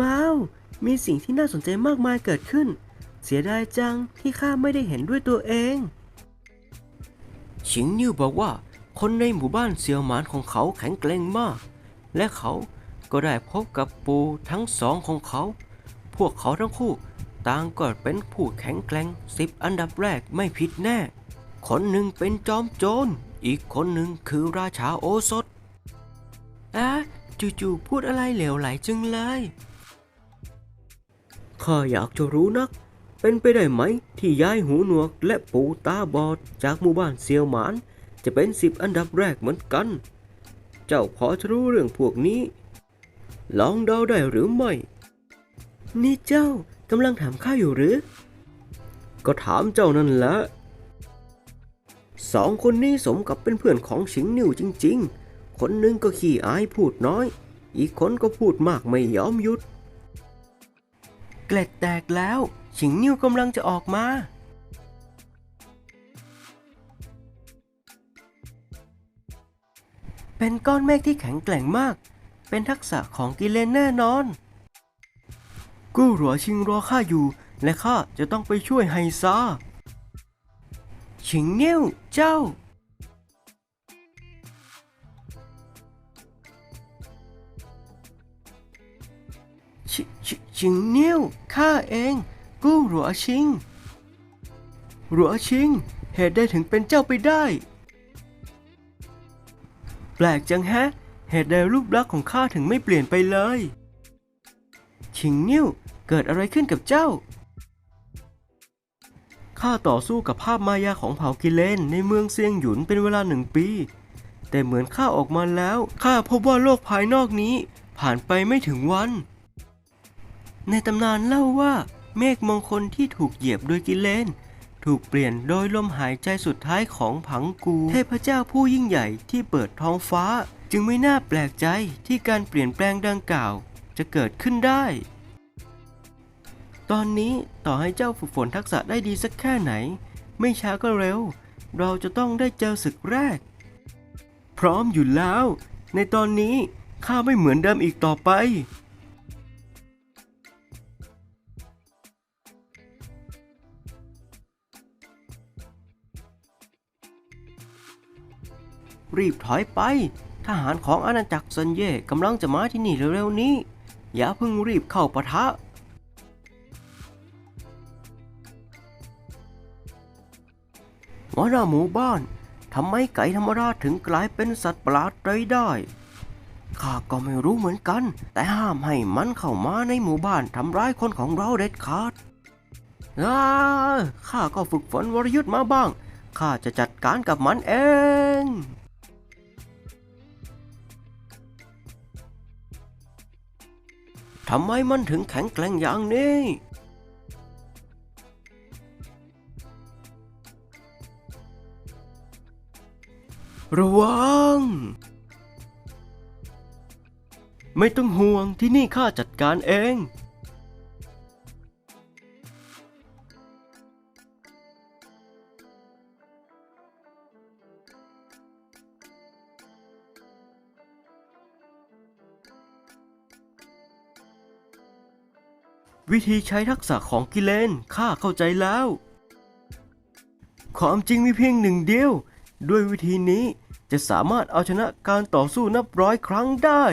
ว้าว มีสิ่งที่น่าสนใจมากมายเกิดขึ้น เสียดายจังที่ข้าไม่ได้เห็นด้วยตัวเอง ชิงนิวบอกว่า คนในหมู่บ้านเซียวหมานของเขาแข็งแกร่งมาก และเขาก็ได้พบกับปูทั้งสองของเขา พวกเขาทั้งคู่ต่างก็เป็นผู้แข็งแกร่งสิบอันดับแรกไม่ผิดแน่ คนหนึ่งเป็นจอมโจร อีกคนหนึ่งคือราชาโอสถอะจู่ๆพูดอะไรเหลวไหลจึงเลย ข้าอยากจะรู้นัก เป็นไปได้ไหมที่ย้ายหูหนวกและปูตาบอดจากหมู่บ้านเซียวหมาน จะเป็นสิบอันดับแรกเหมือนกัน เจ้าพอจะรู้เรื่องพวกนี้ ลองเดาได้หรือไม่ นี่เจ้ากำลังถามข้าอยู่หรือ ก็ถามเจ้านั่นแหละสองคนนี้สมกับเป็นเพื่อนของชิงนิวจริง ๆ คนหนึ่งก็ขี้อายพูดน้อย อีกคนก็พูดมากไม่ยอมหยุด เกล็ดแตกแล้วชิงนิวกำลังจะออกมา เป็นก้อนเมฆที่แข็งแกร่งมาก เป็นทักษะของกิเลนแน่นอน กู้หลัวชิงรอข้าอยู่ และข้าจะต้องไปช่วยไฮซาชิงนิ้วเจ้า ชิชชิงนิ้วข้าเอง กู้หลัวชิงหลัวชิง เหตุได้ถึงเป็นเจ้าไปได้ แปลกจังแฮะ เหตุใดรูปลักษณ์ของข้าถึงไม่เปลี่ยนไปเลย ชิงนิ้วเกิดอะไรขึ้นกับเจ้า ข้าต่อสู้กับภาพมายาของเผ่ากิเลนในเมืองเซียงหยุนเป็นเวลาหนึ่งปี แต่เหมือนข้าออกมาแล้ว ข้าพบว่าโลกภายนอกนี้ ผ่านไปไม่ถึงวัน ในตำนานเล่าว่าเมฆมงคลที่ถูกเหยียบโดยกิเลน ถูกเปลี่ยนโดยลมหายใจสุดท้ายของผังกู เทพเจ้าผู้ยิ่งใหญ่ที่เปิดท้องฟ้า จึงไม่น่าแปลกใจที่การเปลี่ยนแปลงดังกล่าว จะเกิดขึ้นได้ ตอนนี้ต่อให้เจ้าฝึกฝนทักษะได้ดีสักแค่ไหน ไม่ช้าก็เร็ว เราจะต้องได้เจอศึกแรก พร้อมอยู่แล้ว ในตอนนี้ข้าไม่เหมือนเดิมอีกต่อไป รีบถอยไป ทหารของอาณาจักรเซนเย่กำลังจะมาที่นี่เร็วๆนี้ อย่าเพิ่งรีบเข้าปะทะ หัวหน้าหมู่บ้านทำไมไก่ธรรมราชถึงกลายเป็นสัตว์ประหลาดไปได้ข้าก็ไม่รู้เหมือนกัน แต่ห้ามให้มันเข้ามาในหมู่บ้านทำร้ายคนของเราเด็ดขาดอาข้าก็ฝึกฝนวรยุทธ์มาบ้าง ข้าจะจัดการกับมันเอง ทำไมมันถึงแข็งแกร่งอย่างนี้ ระวัง ไม่ต้องห่วงที่นี่ข้าจัดการเอง วิธีใช้ทักษะของกิเลนข้าเข้าใจแล้ว ความจริงมีเพียงหนึ่งเดียว ด้วยวิธีนี้จะสามารถเอาชนะการต่อสู้นับร้อยครั้งได้